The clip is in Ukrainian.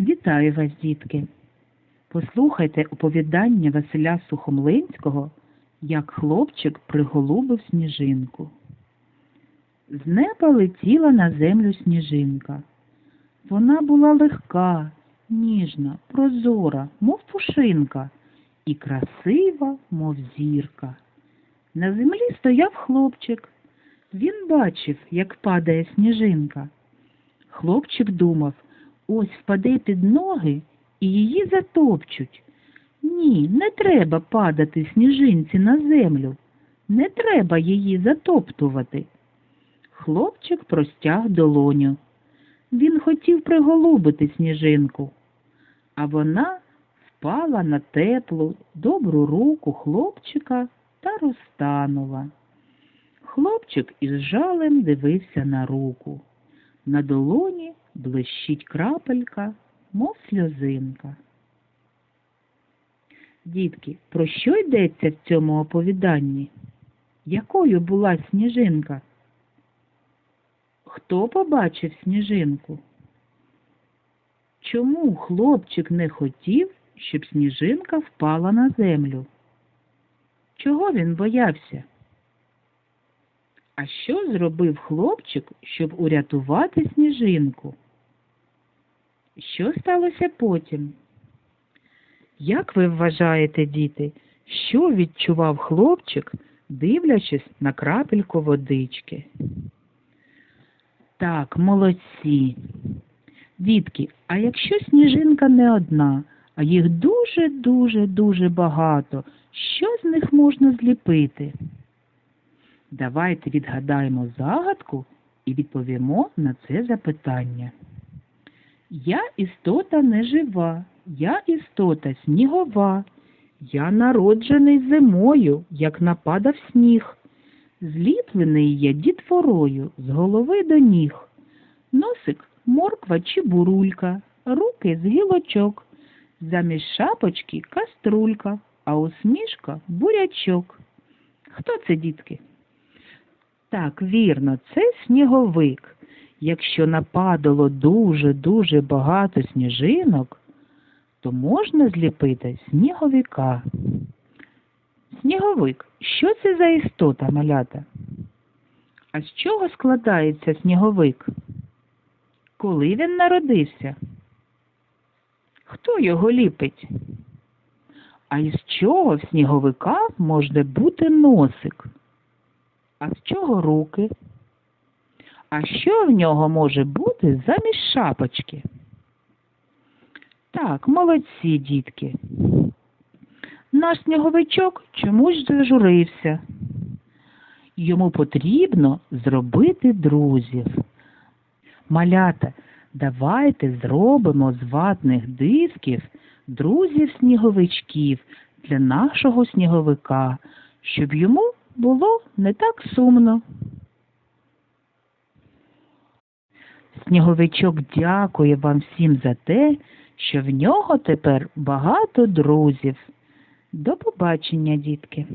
Вітаю вас, дітки! Послухайте оповідання Василя Сухомлинського, як хлопчик приголубив сніжинку. З неба летіла на землю сніжинка. Вона була легка, ніжна, прозора, мов пушинка, і красива, мов зірка. На землі стояв хлопчик. Він бачив, як падає сніжинка. Хлопчик думав, ось впаде під ноги і її затопчуть. Ні, не треба падати сніжинці на землю. Не треба її затоптувати. Хлопчик простяг долоню. Він хотів приголубити сніжинку, а вона впала на теплу, добру руку хлопчика та розтанула. Хлопчик із жалем дивився на руку. На долоні блищить крапелька, мов сльозинка. Дітки, про що йдеться в цьому оповіданні? Якою була сніжинка? Хто побачив сніжинку? Чому хлопчик не хотів, щоб сніжинка впала на землю? Чого він боявся? А що зробив хлопчик, щоб урятувати сніжинку? Що сталося потім? Як ви вважаєте, діти, що відчував хлопчик, дивлячись на крапельку водички? Так, молодці. Дітки, а якщо сніжинка не одна, а їх дуже-дуже дуже багато, що з них можна зліпити? Давайте відгадаємо загадку і відповімо на це запитання. Я істота не жива, я істота снігова, я народжений зимою, як нападав сніг. Зліплений я дітворою з голови до ніг. Носик морква чи бурулька, руки з гілочок, замість шапочки каструлька, а усмішка бурячок. Хто це, дітки? Так, вірно, це сніговик. Якщо нападало дуже-дуже багато сніжинок, то можна зліпити сніговика. Сніговик, що це за істота, малята? А з чого складається сніговик? Коли він народився? Хто його ліпить? А із чого в сніговика може бути носик? А з чого руки? А що в нього може бути замість шапочки? Так, молодці, дітки. Наш сніговичок чомусь зажурився. Йому потрібно зробити друзів. Малята, давайте зробимо з ватних дисків друзів сніговичків для нашого сніговика, щоб йому було не так сумно. Сніговичок дякує вам всім за те, що в нього тепер багато друзів. До побачення, дітки!